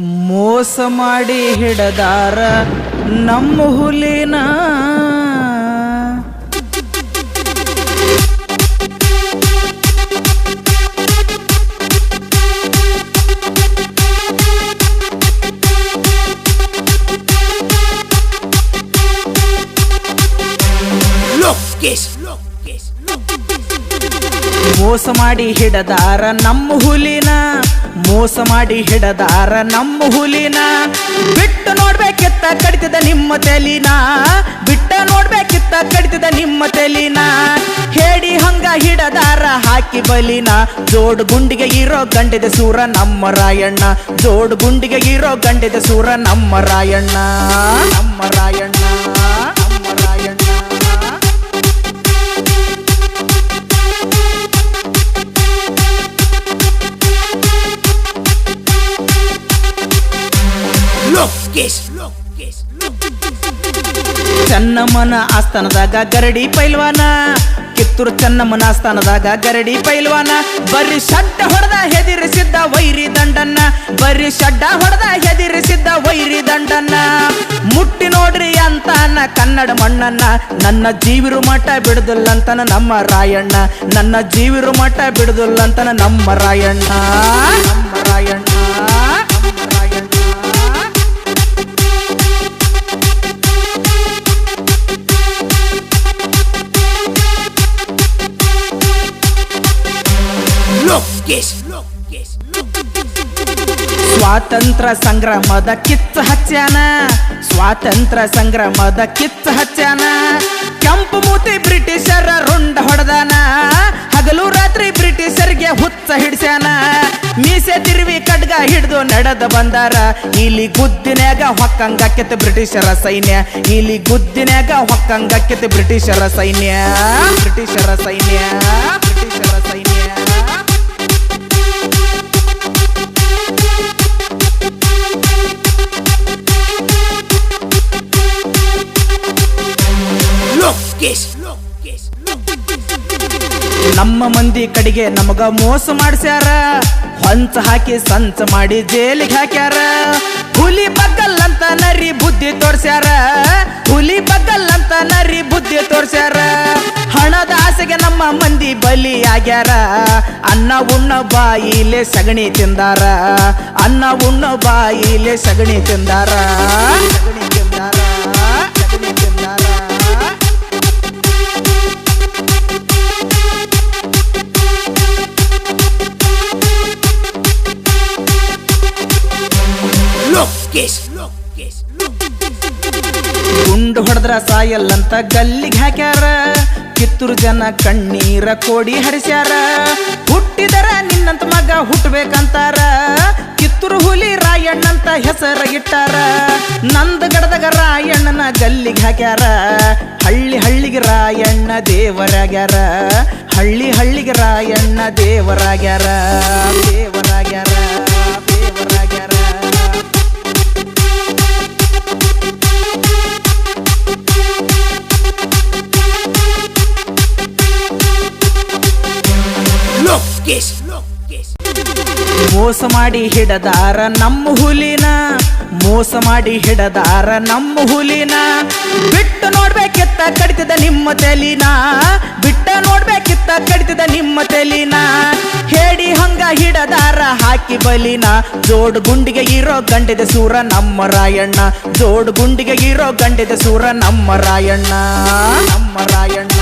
ಮೋಸ ಮಾಡಿ ಹಿಡದಾರ ನಮ್ಮ ಹುಲಿನ. ಲೋಕೇಶ್ ಮೋಸ ಮಾಡಿ ಹಿಡದಾರ ನಮ್ಮ ಹುಲಿನ, ಮೋಸ ಮಾಡಿ ಹಿಡದಾರ ನಮ್ಮ ಹುಲಿನ. ಬಿಟ್ಟು ನೋಡ್ಬೇಕಿತ್ತ ಕಡಿತದ ನಿಮ್ಮ ತಲಿನ, ಬಿಟ್ಟ ನೋಡ್ಬೇಕಿತ್ತ ಕಡಿತದ ನಿಮ್ಮ ತೆಲಿನ. ಹೇಳಿ ಹಂಗ ಹಿಡದಾರ ಹಾಕಿ ಬಲಿನ, ಜೋಡ್ ಗುಂಡಿಗೆ ಇರೋ ಗಂಡದ ಸೂರ ನಮ್ಮ ರಾಯಣ್ಣ. ಜೋಡ್ ಗುಂಡಿಗೆ ಇರೋ ಗಂಡದ ಸೂರ ನಮ್ಮ ರಾಯಣ್ಣ ನಮ್ಮ ರಾಯಣ್ಣ. ಲೋಕೇಶ್. ಚೆನ್ನಮ್ಮನ ಆಸ್ಥಾನದಾಗ ಗರಡಿ ಪೈಲ್ವಾನ. ಕಿತ್ತೂರು ಚನ್ನಮ್ಮನ ಆಸ್ಥಾನದಾಗ ಗರಡಿ ಪೈಲ್ವಾನ. ಬರಿ ಶಡ್ಡ ಹೊಡೆದ ಹೆದಿರಿಸಿದ್ದ ವೈರಿ ದಂಡನ್ನ. ಬರಿ ಶಡ್ಡ ಹೊಡೆದ ಹೆದಿರಿಸಿದ್ದ ವೈರಿ ದಂಡನ್ನ. ಮುಟ್ಟಿ ನೋಡ್ರಿ ಅಂತ ಕನ್ನಡ ಮಣ್ಣನ್ನ. ನನ್ನ ಜೀವಿರು ಮಠ ಬಿಡುದಿಲ್ಲಂತನ ನಮ್ಮ ರಾಯಣ್ಣ. ನನ್ನ ಜೀವಿರು ಮಠ ಬಿಡುದಿಲ್ಲಂತನ ನಮ್ಮ ರಾಯಣ್ಣ. ನಮ್ಮ ರಾಯಣ್ಣ. ಲೋಕೇಶ್. ಸ್ವಾತಂತ್ರ್ಯ ಸಂಗ್ರಾಮದ ಕಿಚ್ಚ ಹಚ್ಚಾನ ಸ್ವಾತಂತ್ರ್ಯ ಸಂಗ್ರಾಮದ ಕಿತ್ತ ಹಚ್ಚಾನ ಕೆಂಪು ಮೂತಿ ಬ್ರಿಟಿಷರ ರುಂಡ ಹೊಡೆದಾನ. ಹಗಲು ರಾತ್ರಿ ಬ್ರಿಟಿಷರ್ಗೆ ಹುಚ್ಚ ಹಿಡ್ಸ್ಯಾನ. ಮೀಸೆ ತಿರುವಿ ಕಡ್ಗ ಹಿಡ್ದು ನಡೆದ ಬಂದಾರ. ಇಲ್ಲಿ ಗುದ್ದಿನ್ಯಾಗ ಕೆತ್ತ ಬ್ರಿಟಿಷರ ಸೈನ್ಯ. ಇಲ್ಲಿ ಗುದ್ದಿನಾಗ ಹೊಕ್ಕಂಗ ಕೆತ್ತ ಬ್ರಿಟಿಷರ ಸೈನ್ಯ. ಬ್ರಿಟಿಷರ ಸೈನ್ಯ. ಲೋಕೇಶ್. ನಮ್ಮ ಮಂದಿ ಕಡೆಗೆ ನಮಗ ಮೋಸ ಮಾಡ್ಸ್ಯಾರ. ಹೊಂಚ ಹಾಕಿ ಸಂಚ ಮಾಡಿ ಜೇಲಿಗೆ ಹಾಕ್ಯಾರ. ಹುಲಿ ಬಗ್ಗಲ್ ಅಂತ ನರಿ ಬುದ್ಧಿ ತೋರ್ಸ್ಯಾರ. ಹುಲಿ ಬಗ್ಗಲ್ ಅಂತ ನರಿ ಬುದ್ಧಿ ತೋರ್ಸ್ಯಾರ. ಹಣದ ಆಸೆಗೆ ನಮ್ಮ ಮಂದಿ ಬಲಿ ಆಗ್ಯಾರ ಅನ್ನ ಉಣ್ಣ ಬಾಯಿಲೆ ಸಗಣಿ ತಿಂದಾರ. ಅನ್ನ ಉಣ್ಣ ಬಾಯಿಲೆ ಸಗಣಿ ತಿಂದಾರ. ಸಗಣಿ ತಿಂದಾರ. ಗುಂಡು ಹೊಡೆದ್ರ ಸಾಯಲ್ಲಂತ ಗಲ್ಲಿಗೆ ಹಾಕ್ಯಾರ. ಕಿತ್ತೂರು ಜನ ಕಣ್ಣೀರ ಕೋಡಿ ಹರಿಸ್ಯಾರ. ಹುಟ್ಟಿದರ ನಿನ್ನಂತ ಮಗ ಹುಟ್ಟಬೇಕಂತಾರ. ಕಿತ್ತೂರು ಹುಲಿ ರಾಯಣ್ಣಂತ ಹೆಸರ ಇಟ್ಟಾರ. ನಂದ ಗಡದಾಗ ರಾಯಣ್ಣನ ಗಲ್ಲಿಗೆ ಹಾಕ್ಯಾರ. ಹಳ್ಳಿ ಹಳ್ಳಿಗೆ ರಾಯಣ್ಣ ದೇವರಾಗ್ಯಾರ. ಹಳ್ಳಿ ಹಳ್ಳಿಗೆ ರಾಯಣ್ಣ ದೇವರಾಗ್ಯಾರ. ದೇವರಾಗ್ಯಾರ ದೇವರಾಗ್ಯಾರ. ಮೋಸ ಮಾಡಿ ಹಿಡದಾರ ನಮ್ಮ ಹುಲಿನ, ಮೋಸ ಮಾಡಿ ಹಿಡದಾರ ನಮ್ಮ ಹುಲಿನ. ಬಿಟ್ಟು ನೋಡ್ಬೇಕಿತ್ತ ಕಡಿತದ ನಿಮ್ಮ ತೆಲಿನ, ಬಿಟ್ಟ ನೋಡ್ಬೇಕಿತ್ತ ಕಡಿತದ ನಿಮ್ಮ ತೆಲಿನ. ಹೇಳಿ ಹಂಗ ಹಿಡದಾರ ಹಾಕಿ ಬಲಿನ. ಜೋಡ್ ಗುಂಡಿಗೆ ಇರೋ ಗಂಡಿದ ಸೂರ ನಮ್ಮ ರಾಯಣ್ಣ. ಜೋಡ್ ಗುಂಡಿಗೆ ಇರೋ ಗಂಡಿದ ಸೂರ ನಮ್ಮ ರಾಯಣ್ಣ ನಮ್ಮ ರಾಯಣ್ಣ.